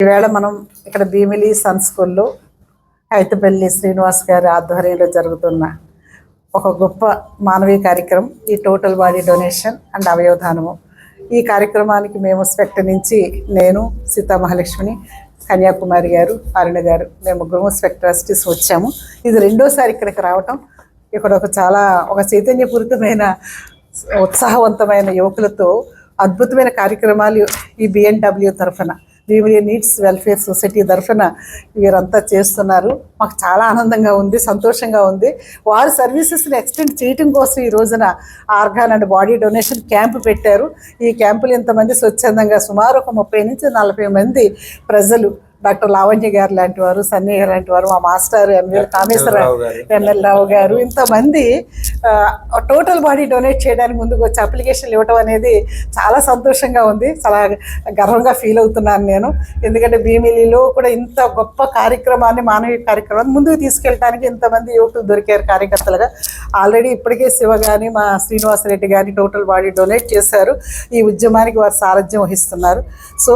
ఈవేళ మనం ఇక్కడ భీమిలి సన్ స్కూల్లో ఐతపల్లి శ్రీనివాస్ గారి ఆధ్వర్యంలో జరుగుతున్న ఒక గొప్ప మానవీయ కార్యక్రమం ఈ టోటల్ బాడీ డొనేషన్ అండ్ అవయవదానము. ఈ కార్యక్రమానికి మేము స్పెక్ట్ నుంచి నేను సీతామహాలక్ష్మిని కన్యాకుమారి గారు అరుణ గారు మేము ముగ్గురు స్పెక్ట్ ట్రస్టీస్ వచ్చాము. ఇది రెండోసారి ఇక్కడికి రావటం ఇక్కడ ఒక చాలా ఒక చైతన్యపూరితమైన ఉత్సాహవంతమైన యువకులతో అద్భుతమైన కార్యక్రమాలు ఈ బిఎన్డబ్ల్యూ తరఫున. భీమిలి నీడ్స్ వెల్ఫేర్ సొసైటీ తరఫున వీరంతా చేస్తున్నారు. మాకు చాలా ఆనందంగా ఉంది సంతోషంగా ఉంది. వారి సర్వీసెస్ని ఎక్స్టెండ్ చేయటం కోసం ఈ రోజున organ and body donation camp పెట్టారు. ఈ క్యాంపులు ఇంతమంది స్వచ్ఛందంగా సుమారు ఒక ముప్పై నుంచి నలభై మంది ప్రజలు డాక్టర్ లావణ్య గారు లాంటి వారు సన్నీ గారు లాంటి వారు మా master ML Kameswara ML Rao గారు ఇంతమంది టోటల్ బాడీ డొనేట్ చేయడానికి ముందుకు వచ్చి అప్లికేషన్లు ఇవ్వటం అనేది చాలా సంతోషంగా ఉంది. చాలా గర్వంగా ఫీల్ అవుతున్నాను నేను. ఎందుకంటే భీమిలిలో కూడా ఇంత గొప్ప కార్యక్రమాన్ని మానవీయ కార్యక్రమాన్ని ముందుకు తీసుకెళ్ళడానికి ఇంతమంది యువకులు దొరికారు కార్యకర్తలుగా. ఆల్రెడీ ఇప్పటికే శివ కానీ మా శ్రీనివాసరెడ్డి కానీ టోటల్ బాడీ డొనేట్ చేశారు. ఈ ఉద్యమానికి వారు సారథ్యం వహిస్తున్నారు. సో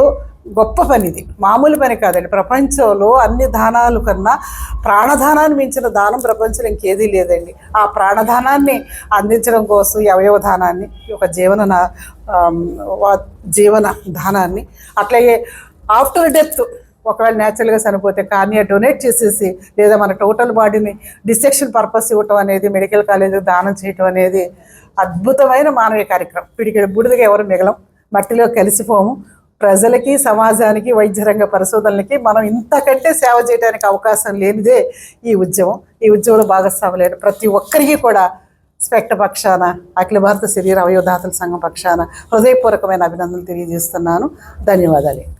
గొప్ప పని ఇది మామూలు పని కాదండి. ప్రపంచంలో అన్ని దానాలు కన్నా ప్రాణదానాన్ని మించిన దానం ప్రపంచంలో ఇంకేదీ లేదండి. ఆ ప్రాణదానాన్ని అందించడం కోసం ఈ అవయవ దానాన్ని ఒక జీవన నా- జీవన దానాన్ని అట్లాగే ఆఫ్టర్ డెత్ ఒకవేళ న్యాచురల్గా చనిపోతే కార్నియా డొనేట్ చేసేసి లేదా మన టోటల్ బాడీని డిసెక్షన్ పర్పస్ ఇవ్వటం అనేది మెడికల్ కాలేజీకి దానం చేయటం అనేది అద్భుతమైన మానవీయ కార్యక్రమం. పిడికిడ బూడిదగా ఎవరు మిగలం. మట్టిలో కలిసిపోము. ప్రజలకి సమాజానికి వైద్య రంగ పరిశోధనలకి మనం ఇంతకంటే సేవ చేయడానికి అవకాశం లేనిదే ఈ ఉద్యమం. ఈ ఉద్యమంలో భాగస్వాములైన ప్రతి ఒక్కరికి కూడా స్పెక్ట పక్షాన అఖిల భారత శరీర అవయవదాతల సంఘం పక్షాన హృదయపూర్వకమైన అభినందనలు తెలియజేస్తున్నాను. ధన్యవాదాలు.